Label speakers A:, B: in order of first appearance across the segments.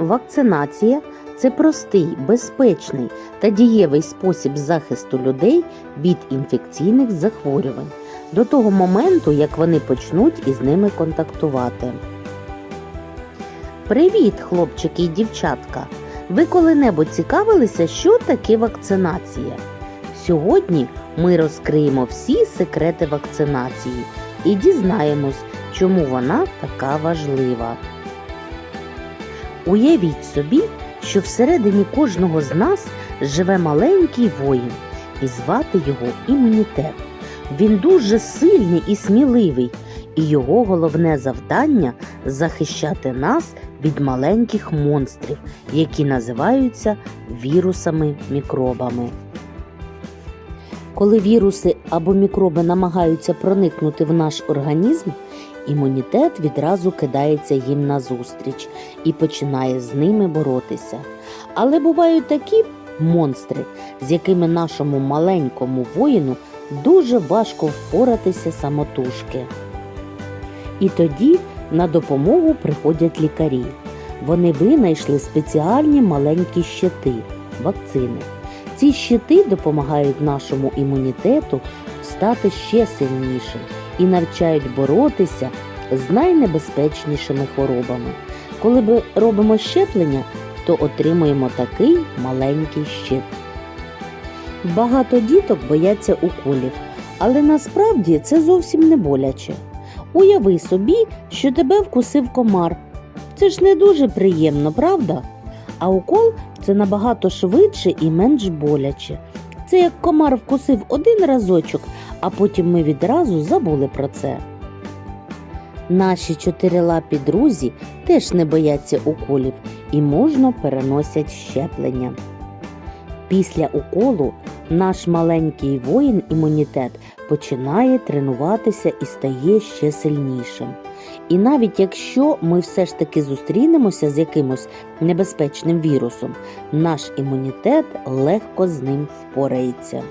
A: Вакцинація це простий, безпечний та дієвий спосіб захисту людей від інфекційних захворювань до того моменту, як вони почнуть із ними контактувати. Привіт, хлопчики і дівчатка! Ви коли-небудь цікавилися, що таке вакцинація? Сьогодні ми розкриємо всі секрети вакцинації і дізнаємось, чому вона така важлива. Уявіть собі, що всередині кожного з нас живе маленький воїн, і звати його імунітет. Він дуже сильний і сміливий, і його головне завдання захищати нас від маленьких монстрів, які називаються вірусами-мікробами. Коли віруси або мікроби намагаються проникнути в наш організм, імунітет відразу кидається їм назустріч і починає з ними боротися. Але бувають такі монстри, з якими нашому маленькому воїну дуже важко впоратися самотужки. І тоді на допомогу приходять лікарі. Вони винайшли спеціальні маленькі щити вакцини. Ці щити допомагають нашому імунітету стати ще сильнішим і навчають боротися з найнебезпечнішими хворобами. Коли ми робимо щеплення, то отримуємо такий маленький щит. Багато діток бояться уколів, але насправді це зовсім не боляче. Уяви собі, що тебе вкусив комар. Це ж не дуже приємно, правда? А укол це набагато швидше і менш боляче. Це як комар вкусив один разочок, а потім ми відразу забули про це. Наші чотирилапі друзі теж не бояться уколів і можна переносять щеплення. Після уколу наш маленький воїн імунітет починає тренуватися і стає ще сильнішим. І навіть якщо ми все ж таки зустрінемося з якимось небезпечним вірусом, наш імунітет легко з ним впорається.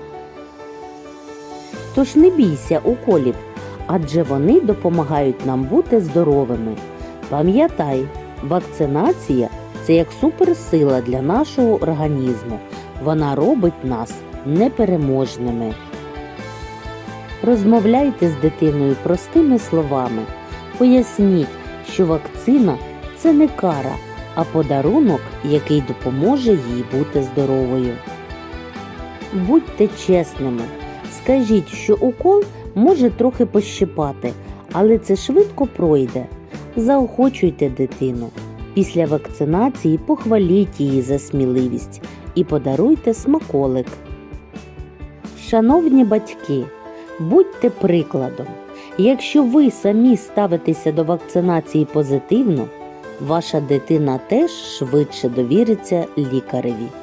A: Тож не бійся уколів, адже вони допомагають нам бути здоровими. Пам'ятай, вакцинація це як суперсила для нашого організму. Вона робить нас непереможними. Розмовляйте з дитиною простими словами. Поясніть, що вакцина це не кара, а подарунок, який допоможе їй бути здоровою. Будьте чесними. Скажіть, що укол може трохи пощипати, але це швидко пройде. Заохочуйте дитину. Після вакцинації похваліть її за сміливість і подаруйте смаколик. Шановні батьки, будьте прикладом. Якщо ви самі ставитеся до вакцинації позитивно, ваша дитина теж швидше довіриться лікареві.